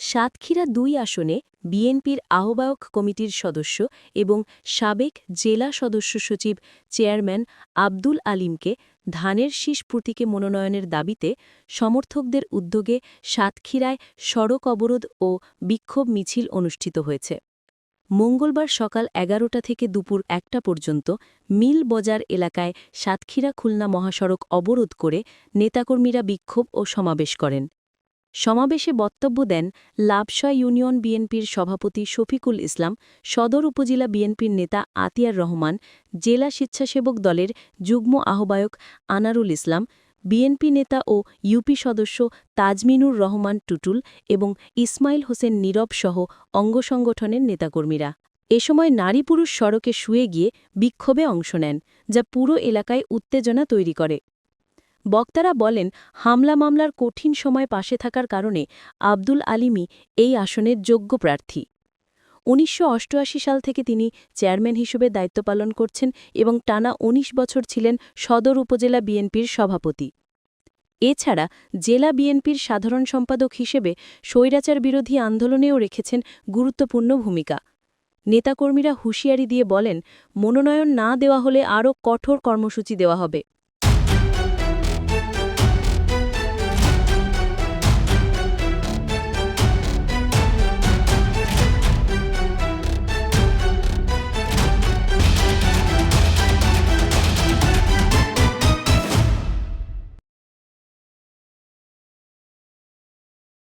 সাতক্ষীরা দুই আসনে বিএনপির আহ্বায়ক কমিটির সদস্য এবং সাবেক জেলা সদস্য সচিব চেয়ারম্যান আব্দুল আলিমকে ধানের শীষ প্রতীকে মনোনয়নের দাবিতে সমর্থকদের উদ্যোগে সাতক্ষীরায় সড়ক অবরোধ ও বিক্ষোভ মিছিল অনুষ্ঠিত হয়েছে। মঙ্গলবার সকাল এগারোটা থেকে দুপুর একটা পর্যন্ত মিল বজার এলাকায় সাতক্ষীরা খুলনা মহাসড়ক অবরোধ করে নেতাকর্মীরা বিক্ষোভ ও সমাবেশ করেন। সমাবেশে বক্তব্য দেন লাভসা ইউনিয়ন বিএনপির সভাপতি শফিকুল ইসলাম, সদর উপজেলা বিএনপির নেতা আতিয়ার রহমান, জেলা স্বেচ্ছাসেবক দলের যুগ্ম আহ্বায়ক আনারুল ইসলাম, বিএনপি নেতা ও ইউপি সদস্য তাজমিনুর রহমান টুটুল এবং ইসমাইল হোসেন নীরব সহ অঙ্গসংগঠনের নেতাকর্মীরা। এ সময় নারী পুরুষ সড়কে শুয়ে গিয়ে বিক্ষোভে অংশ নেন, যা পুরো এলাকায় উত্তেজনা তৈরি করে। বক্তারা বলেন, হামলা মামলার কঠিন সময় পাশে থাকার কারণে আব্দুল আলিমই এই আসনের যোগ্য প্রার্থী। উনিশশো অষ্টআশি সাল থেকে তিনি চেয়ারম্যান হিসেবে দায়িত্ব পালন করছেন এবং টানা ১৯ বছর ছিলেন সদর উপজেলা বিএনপির সভাপতি। এছাড়া জেলা বিএনপির সাধারণ সম্পাদক হিসেবে স্বৈরাচার বিরোধী আন্দোলনেও রেখেছেন গুরুত্বপূর্ণ ভূমিকা। নেতাকর্মীরা হুঁশিয়ারি দিয়ে বলেন, মনোনয়ন না দেওয়া হলে আরও কঠোর কর্মসূচি দেওয়া হবে।